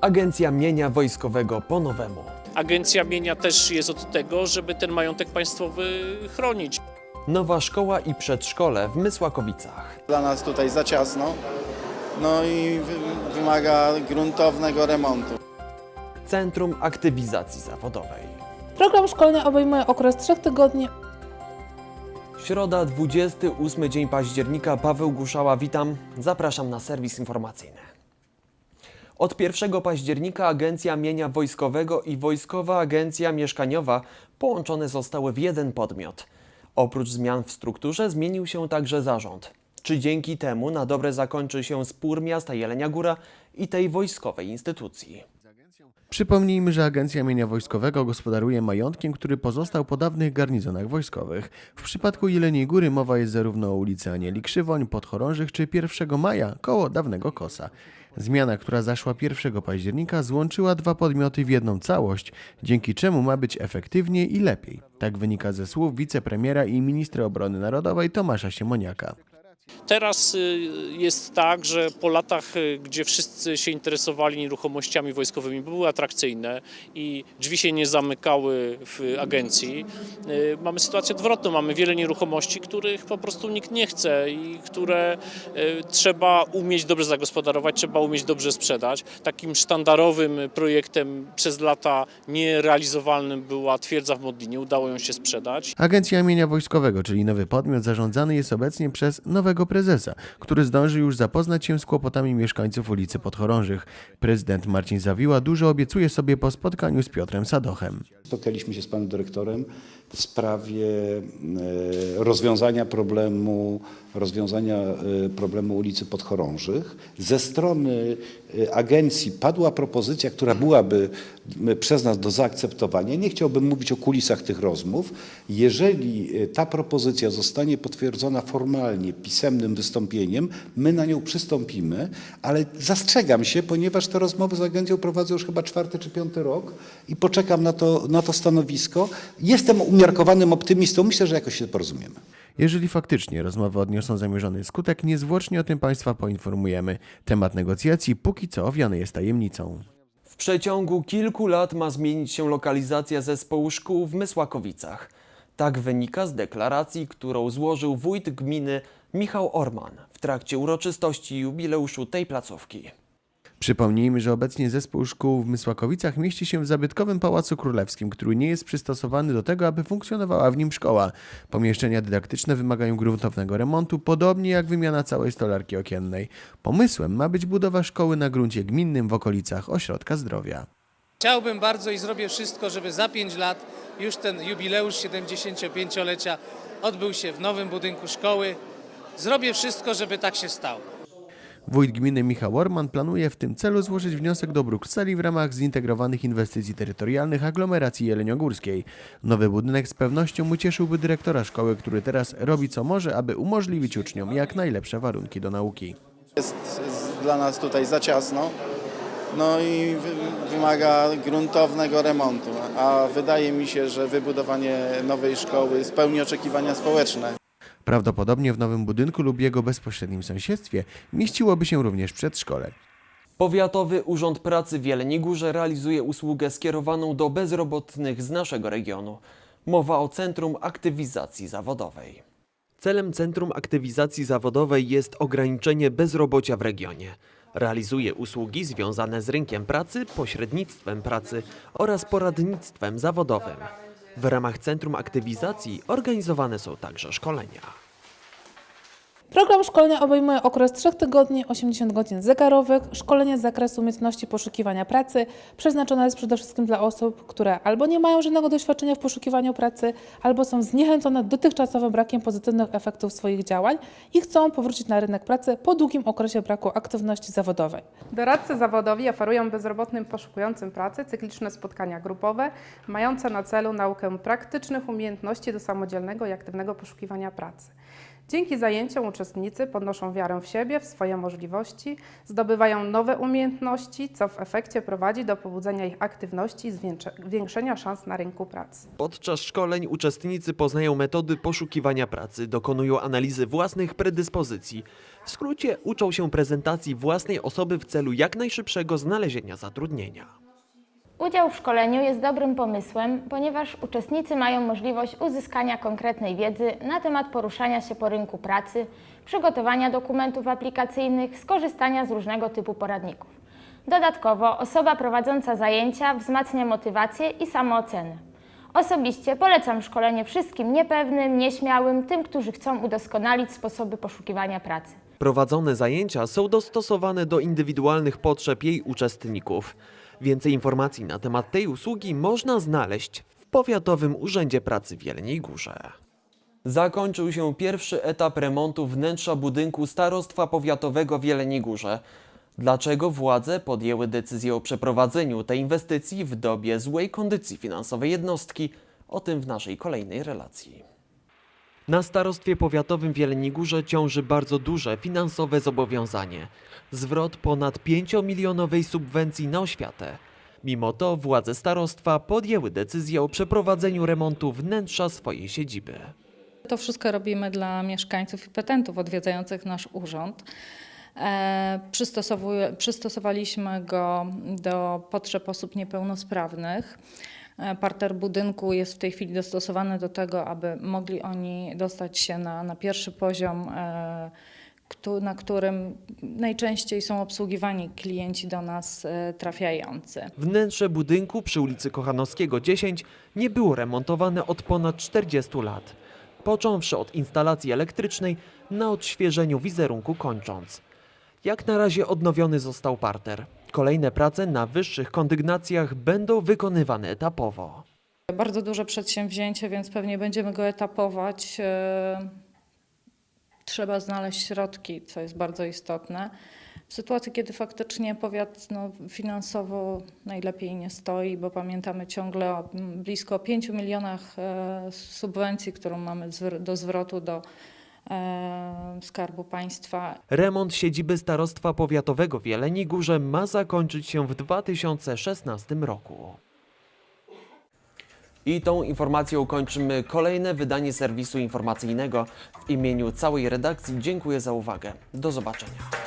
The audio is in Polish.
Agencja Mienia Wojskowego po nowemu. Agencja mienia też jest od tego, żeby ten majątek państwowy chronić. Nowa szkoła i przedszkole w Mysłakowicach. Dla nas tutaj za ciasno, no i wy- wymaga gruntownego remontu. Centrum Aktywizacji Zawodowej. Program szkolny obejmuje okres trzech tygodni Środa, 28 dzień października. Paweł Guszała, witam. Zapraszam na serwis informacyjny. Od 1 października Agencja Mienia Wojskowego i Wojskowa Agencja Mieszkaniowa połączone zostały w jeden podmiot. Oprócz zmian w strukturze zmienił się także zarząd. Czy dzięki temu na dobre zakończy się spór miasta Jelenia Góra i tej wojskowej instytucji? Przypomnijmy, że Agencja Mienia Wojskowego gospodaruje majątkiem, który pozostał po dawnych garnizonach wojskowych. W przypadku Jeleniej Góry mowa jest zarówno o ulicy Anieli Krzywoń, Podchorążych czy 1 maja, koło dawnego Kosa. Zmiana, która zaszła 1 października, złączyła dwa podmioty w jedną całość, dzięki czemu ma być efektywniej i lepiej. Tak wynika ze słów wicepremiera i ministra obrony narodowej Tomasza Siemoniaka. Teraz y, jest tak, że po latach, y, gdzie wszyscy się interesowali nieruchomościami wojskowymi, były atrakcyjne i drzwi się nie zamykały w agencji, y, mamy sytuację odwrotną. Mamy wiele nieruchomości, których po prostu nikt nie chce i które trzeba umieć dobrze zagospodarować, trzeba umieć dobrze sprzedać. Takim sztandarowym projektem przez lata nierealizowalnym była twierdza w Modlinie. Udało ją się sprzedać. Agencja Mienia Wojskowego, czyli nowy podmiot, zarządzany jest obecnie przez nowego prezesa, który zdąży już zapoznać się z kłopotami mieszkańców ulicy Podchorążych. Prezydent Marcin Zawiła dużo obiecuje sobie po spotkaniu z Piotrem Sadochem. Spotkaliśmy się z panem dyrektorem w sprawie e, rozwiązania problemu, rozwiązania e, problemu ulicy Podchorążych. Ze strony e, agencji padła propozycja, która byłaby przez nas do zaakceptowania. Nie chciałbym mówić o kulisach tych rozmów. Jeżeli ta propozycja zostanie potwierdzona formalnie, pisemnym wystąpieniem, my na nią przystąpimy, ale zastrzegam się, ponieważ te rozmowy z agencją prowadzę już chyba czwarty czy piąty rok i poczekam na to, na to stanowisko. Jestem umiarkowanym optymistą, myślę, że jakoś się porozumiemy. Jeżeli faktycznie rozmowy odniosą zamierzony skutek, niezwłocznie o tym Państwa poinformujemy. Temat negocjacji póki co owiany jest tajemnicą. W przeciągu kilku lat ma zmienić się lokalizacja zespołu szkół w Mysłakowicach. Tak wynika z deklaracji, którą złożył wójt gminy Michał Orman w trakcie uroczystości jubileuszu tej placówki. Przypomnijmy, że obecnie zespół szkół w Mysłakowicach mieści się w zabytkowym Pałacu Królewskim, który nie jest przystosowany do tego, aby funkcjonowała w nim szkoła. Pomieszczenia dydaktyczne wymagają gruntownego remontu, podobnie jak wymiana całej stolarki okiennej. Pomysłem ma być budowa szkoły na gruncie gminnym w okolicach ośrodka zdrowia. Chciałbym bardzo i zrobię wszystko, żeby za 5 lat już ten jubileusz 75-lecia odbył się w nowym budynku szkoły. Zrobię wszystko, żeby tak się stało. Wójt gminy Michał Orman planuje w tym celu złożyć wniosek do Brukseli w ramach zintegrowanych inwestycji terytorialnych aglomeracji jeleniogórskiej. Nowy budynek z pewnością ucieszyłby dyrektora szkoły, który teraz robi co może, aby umożliwić uczniom jak najlepsze warunki do nauki. Jest dla nas tutaj za ciasno, no i wy- wymaga gruntownego remontu, a wydaje mi się, że wybudowanie nowej szkoły spełni oczekiwania społeczne. Prawdopodobnie w nowym budynku lub jego bezpośrednim sąsiedztwie mieściłoby się również przedszkole. Powiatowy Urząd Pracy w Jeleniej Górze realizuje usługę skierowaną do bezrobotnych z naszego regionu. Mowa o Centrum Aktywizacji Zawodowej. Celem Centrum Aktywizacji Zawodowej jest ograniczenie bezrobocia w regionie. Realizuje usługi związane z rynkiem pracy, pośrednictwem pracy oraz poradnictwem zawodowym. W ramach Centrum Aktywizacji organizowane są także szkolenia. Program szkolny obejmuje okres 3 tygodni, 80 godzin zegarowych. Szkolenie z zakresu umiejętności poszukiwania pracy przeznaczone jest przede wszystkim dla osób, które albo nie mają żadnego doświadczenia w poszukiwaniu pracy, albo są zniechęcone dotychczasowym brakiem pozytywnych efektów swoich działań i chcą powrócić na rynek pracy po długim okresie braku aktywności zawodowej. Doradcy zawodowi oferują bezrobotnym poszukującym pracy cykliczne spotkania grupowe, mające na celu naukę praktycznych umiejętności do samodzielnego i aktywnego poszukiwania pracy. Dzięki zajęciom uczestnicy podnoszą wiarę w siebie, w swoje możliwości, zdobywają nowe umiejętności, co w efekcie prowadzi do pobudzenia ich aktywności i zwiększe- zwiększenia szans na rynku pracy. Podczas szkoleń uczestnicy poznają metody poszukiwania pracy, dokonują analizy własnych predyspozycji. W skrócie uczą się prezentacji własnej osoby w celu jak najszybszego znalezienia zatrudnienia. Udział w szkoleniu jest dobrym pomysłem, ponieważ uczestnicy mają możliwość uzyskania konkretnej wiedzy na temat poruszania się po rynku pracy, przygotowania dokumentów aplikacyjnych, skorzystania z różnego typu poradników. Dodatkowo osoba prowadząca zajęcia wzmacnia motywację i samoocenę. Osobiście polecam szkolenie wszystkim niepewnym, nieśmiałym, tym, którzy chcą udoskonalić sposoby poszukiwania pracy. Prowadzone zajęcia są dostosowane do indywidualnych potrzeb jej uczestników. Więcej informacji na temat tej usługi można znaleźć w Powiatowym Urzędzie Pracy w Jeleniej Górze. Zakończył się pierwszy etap remontu wnętrza budynku Starostwa Powiatowego w Jeleniej Górze. Dlaczego władze podjęły decyzję o przeprowadzeniu tej inwestycji w dobie złej kondycji finansowej jednostki? O tym w naszej kolejnej relacji. Na starostwie powiatowym w Jeleniej Górze ciąży bardzo duże finansowe zobowiązanie. Zwrot ponad 5-milionowej subwencji na oświatę. Mimo to władze starostwa podjęły decyzję o przeprowadzeniu remontu wnętrza swojej siedziby. To wszystko robimy dla mieszkańców i petentów odwiedzających nasz urząd. E, Przystosowaliśmy go do potrzeb osób niepełnosprawnych. E, Parter budynku jest w tej chwili dostosowany do tego, aby mogli oni dostać się na, na pierwszy poziom, e, na którym najczęściej są obsługiwani klienci do nas trafiający. Wnętrze budynku przy ulicy Kochanowskiego 10 nie było remontowane od ponad 40 lat. Począwszy od instalacji elektrycznej, na odświeżeniu wizerunku kończąc. Jak na razie odnowiony został parter. Kolejne prace na wyższych kondygnacjach będą wykonywane etapowo. Bardzo duże przedsięwzięcie, więc pewnie będziemy go etapować. E, Trzeba znaleźć środki, co jest bardzo istotne. W sytuacji, kiedy faktycznie powiat no, finansowo najlepiej nie stoi, bo pamiętamy ciągle o blisko 5 milionach e, subwencji, którą mamy do zwrotu do e, Skarbu Państwa. Remont siedziby Starostwa Powiatowego w Jeleniej Górze ma zakończyć się w 2016 roku. I tą informacją kończymy kolejne wydanie serwisu informacyjnego. W imieniu całej redakcji dziękuję za uwagę. Do zobaczenia.